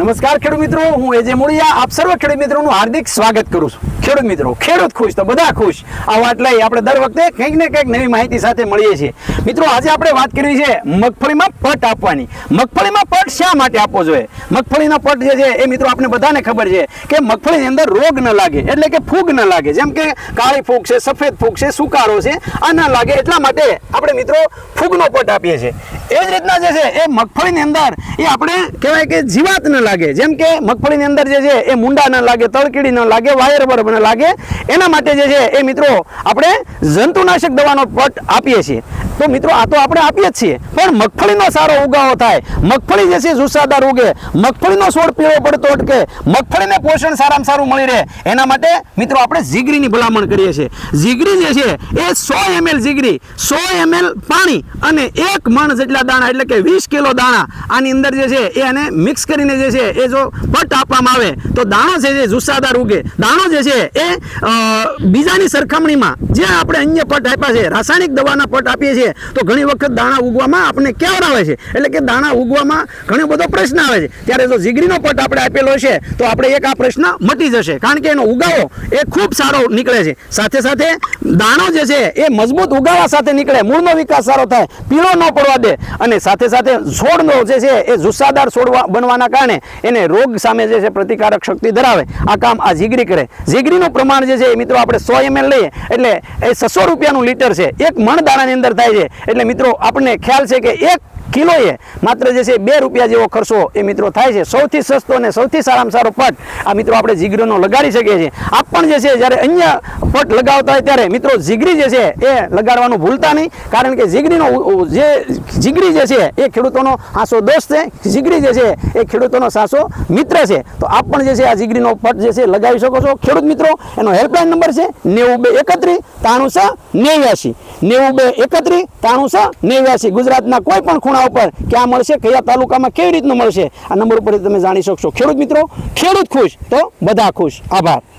નમસ્કાર ખેડૂત મિત્રો, હું એજે મુળિયા. આપ સર્વ ખેડૂત મિત્રોનું હાર્દિક સ્વાગત કરું છું. ખેડૂત મિત્રો, ખેડૂત ખુશ તો બધા ખુશ. આ વાત લઈ આપણે દર વખતે કંઈક ને કંઈક નવી માહિતી સાથે મળીએ છીએ. મિત્રો, આજે આપણે વાત કરવી છે મગફળીમાં પટ આપવાની. મગફળીમાં પટ શા માટે આપવો જોઈએ? મગફળીનો પટ જે છે, એ મિત્રો આપણે બધાને ખબર છે કે મગફળીની અંદર રોગ ન લાગે, એટલે કે ફૂગ ન લાગે. જેમ કે કાળી ફૂગ છે, સફેદ ફૂગ છે, સુકારો છે, આ ન લાગે. એટલા માટે આપણે મિત્રો ફૂગનો પટ આપીએ છીએ. એ જ રીતના જે છે, એ મગફળીની અંદર એ આપણે કહેવાય કે જીવાત ન લાગે. જેમ કે મગફળીની અંદર જે છે, એ મુંડા ન લાગે, તળકીડી ન લાગે, વાયર બરબ ન લાગે. એના માટે જે છે, એ મિત્રો આપણે જંતુનાશક દવાનો પટ આપીએ છીએ. તો મિત્રો આ તો આપણે આપીએ જ છીએ. પણ મગફળીનો સારો ઉગાવો થાય. મગફળી જે છે જુસ્સાદાર ઉગે. મગફળીનો છોડ પીળો પડતો અટકે. મગફળીને પોષણ સારામાં સારું મળી રહે. એના માટે મિત્રો આપણે જીગરીની ભલામણ કરીએ છીએ. જીગરી જે છે એ સો એમએલ જીગરી, સો એમએલ પાણી અને એક મણ જેટલા દાણા, એટલે કે વીસ કિલો દાણા આની અંદર જે છે એ એને મિક્સ કરીને જે છે એ જો પટ આપવામાં આવે, તો દાણો છે જે જુસ્સાદાર ઉગે. દાણો જે છે એ બીજાની સરખામણીમાં જે આપણે અન્ય પટ આપ્યા છે, રાસાયણિક દવાના પટ આપીએ છીએ તો ઘણી વખત દાણા ઉગવામાં આપણને કેવડ આવે છે? એટલે કે દાણા ઉગવામાં ઘણો બધો પ્રશ્ન આવે છે. ત્યારે જો જીગરીનો પટ આપણે આપેલો છે, તો આપણે એક આ પ્રશ્ન મટી જશે. કારણ કે એનો ઉગાવો એ ખૂબ સારો નીકળે છે. સાથે સાથે દાણો જે છે, એ મજબૂત ઉગાવા સાથે નીકળે. મૂળનો વિકાસ સારો થાય. પીળો ન પડવા દે. અને સાથે સાથે છોડનો જે છે, એ જુસ્સાદાર છોડવા બનવાના કારણે એને રોગ સામે જે છે પ્રતિકારક શક્તિ ધરાવે. આ કામ આ જીગરી કરે. જીગરીનું પ્રમાણ જે છે, એ મિત્રો, આપણે સો એમએલ લઈએ. એટલે એ છસો રૂપિયાનું લીટર છે. એક મણ દાણાની અંદર થાય છે. એટલે મિત્રો આપણને ખ્યાલ છે કે એક કિલોએ માત્ર જે છે બે રૂપિયા જેવો ખર્ચો એ મિત્રો થાય છે. સૌથી સસ્તો અને સૌથી સારામાં સારો પટ આ મિત્રો આપણે જીગરીનો લગાડી શકીએ છીએ. આ પણ જે છે જ્યારે અન્ય પટ લગાવતા હોય ત્યારે મિત્રો જીગરી જે છે એ લગાડવાનું ભૂલતા નહીં. કારણ કે જીગરીનો જે જીગરી જે છે એ ખેડૂતોનો આસો દોસ્ત છે. જીગરી જે છે એ ખેડૂતોનો સાસો મિત્ર છે. તો આપ પણ જે છે આ જીગરીનો પટ જે છે લગાવી શકો છો. ખેડૂત મિત્રો, એનો હેલ્પલાઇન નંબર છે નેવું બે એકત્રીસ ત્રાણું છ નેવ્યાસી નેવું બે એકત્રીસ ત્રાણું છ નેવ્યાસી ગુજરાતના કોઈ પણ ખૂણા ઉપર ક્યાં મળશે, કયા તાલુકામાં કેવી રીતનું મળશે? આ નંબર ઉપર તમે જાણી શકશો. ખેડૂત મિત્રો, ખેડૂત ખુશ તો બધા ખુશ. આભાર.